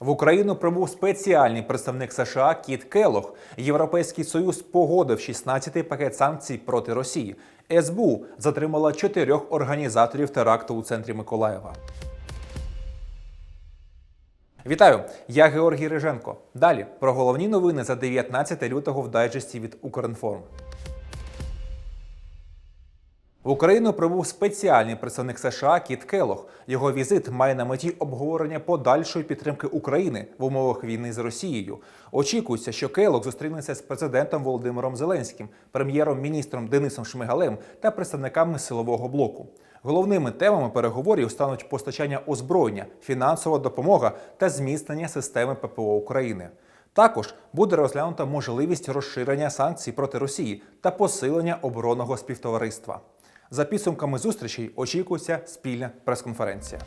В Україну прибув спеціальний представник США Кіт Келох. Європейський союз погодив 16-й пакет санкцій проти Росії. СБУ затримала чотирьох організаторів теракту у центрі Миколаєва. Вітаю! Я Георгій Риженко. Далі про головні новини за 19 лютого в дайджесті від Укрінформ. В Україну прибув спеціальний представник США Кіт Келох. Його візит має на меті обговорення подальшої підтримки України в умовах війни з Росією. Очікується, що Келох зустрінеться з президентом Володимиром Зеленським, прем'єром-міністром Денисом Шмигалем та представниками силового блоку. Головними темами переговорів стануть постачання озброєння, фінансова допомога та зміцнення системи ППО України. Також буде розглянута можливість розширення санкцій проти Росії та посилення оборонного співтовариства. За підсумками зустрічей очікується спільна прес-конференція.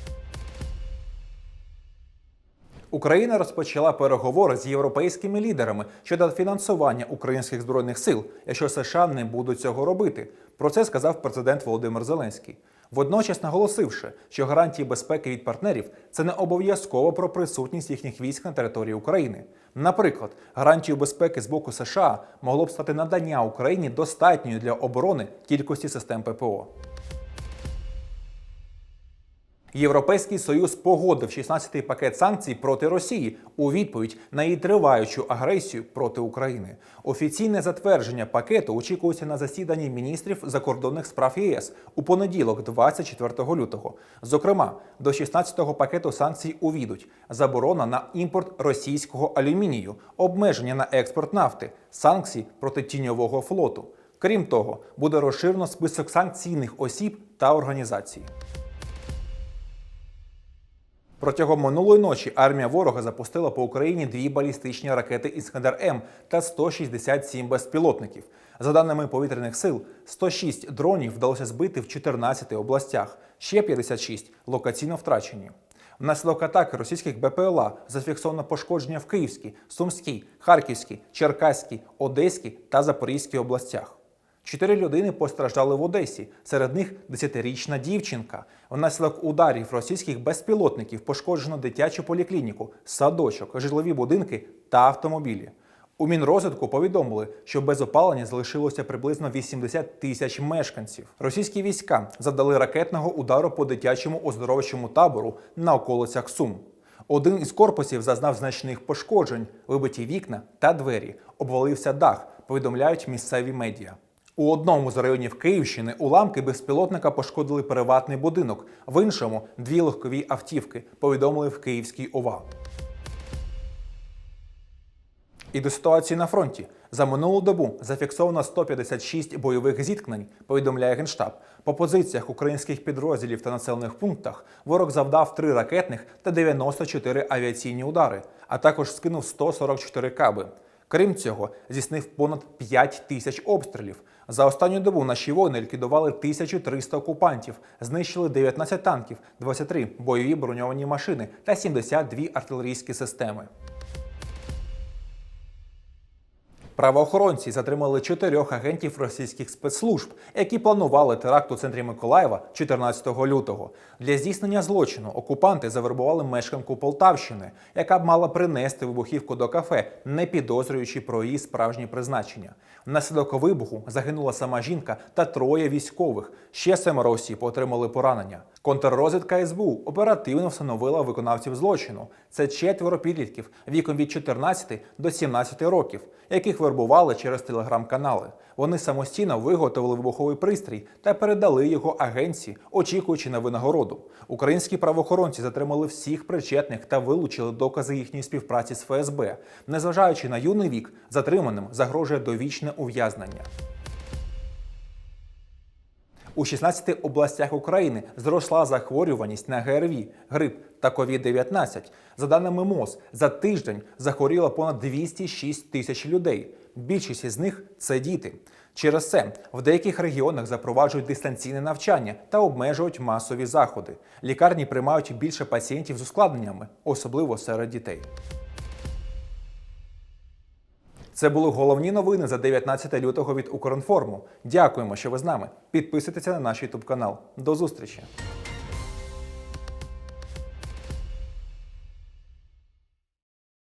Україна розпочала переговори з європейськими лідерами щодо фінансування українських збройних сил, якщо США не будуть цього робити. Про це сказав президент Володимир Зеленський. Водночас наголосивши, що гарантії безпеки від партнерів це не обов'язково про присутність їхніх військ на території України. Наприклад, гарантією безпеки з боку США могло б стати надання Україні достатньої для оборони кількості систем ППО. Європейський союз погодив 16-й пакет санкцій проти Росії у відповідь на її триваючу агресію проти України. Офіційне затвердження пакету очікується на засіданні міністрів закордонних справ ЄС у понеділок, 24 лютого. Зокрема, до 16-го пакету санкцій увійдуть заборона на імпорт російського алюмінію, обмеження на експорт нафти, санкції проти тіньового флоту. Крім того, буде розширено список санкційних осіб та організацій. Протягом минулої ночі армія ворога запустила по Україні дві балістичні ракети Іскандер М та 167 безпілотників. За даними повітряних сил, 106 дронів вдалося збити в 14 областях, ще 56 локаційно втрачені. Внаслідок атаки російських БПЛА зафіксовано пошкодження в Київській, Сумській, Харківській, Черкаській, Одеській та Запорізькій областях. Чотири людини постраждали в Одесі. Серед них 10-річна дівчинка. Внаслідок ударів російських безпілотників пошкоджено дитячу поліклініку, садочок, житлові будинки та автомобілі. У Мінрозвитку повідомили, що без опалення залишилося приблизно 80 тисяч мешканців. Російські війська завдали ракетного удару по дитячому оздоровчому табору на околицях Сум. Один із корпусів зазнав значних пошкоджень, вибиті вікна та двері, обвалився дах, повідомляють місцеві медіа. У одному з районів Київщини уламки безпілотника пошкодили приватний будинок, в іншому дві легкові автівки, повідомили в Київській ОВА. І до ситуації на фронті. За минулу добу зафіксовано 156 бойових зіткнень, повідомляє Генштаб. По позиціях українських підрозділів та населених пунктах ворог завдав 3 ракетних та 94 авіаційні удари, а також скинув 144 каби. Крім цього, здійснив понад 5 тисяч обстрілів. За останню добу наші воїни ліквідували 1300 окупантів, знищили 19 танків, 23 бойові броньовані машини та 72 артилерійські системи. Правоохоронці затримали чотирьох агентів російських спецслужб, які планували теракт у центрі Миколаєва 14 лютого. Для здійснення злочину окупанти завербували мешканку Полтавщини, яка б мала принести вибухівку до кафе, не підозрюючи про її справжнє призначення. Внаслідок вибуху загинула сама жінка та троє військових. Ще семеро осіб отримали поранення. Контррозвідка СБУ оперативно встановила виконавців злочину. Це четверо підлітків віком від 14 до 17 років, яких вербували через телеграм-канали. Вони самостійно виготовили вибуховий пристрій та передали його агенції, очікуючи на винагороду. Українські правоохоронці затримали всіх причетних та вилучили докази їхньої співпраці з ФСБ. Незважаючи на юний вік, затриманим загрожує довічне ув'язнення. У 16 областях України зросла захворюваність на ГРВІ, грип та COVID-19. За даними МОЗ, за тиждень захворіло понад 206 тисяч людей. Більшість із них це діти. Через це в деяких регіонах запроваджують дистанційне навчання та обмежують масові заходи. Лікарні приймають більше пацієнтів з ускладненнями, особливо серед дітей. Це були головні новини за 19 лютого від Укрінформу. Дякуємо, що ви з нами. Підписуйтеся на наш YouTube канал. До зустрічі!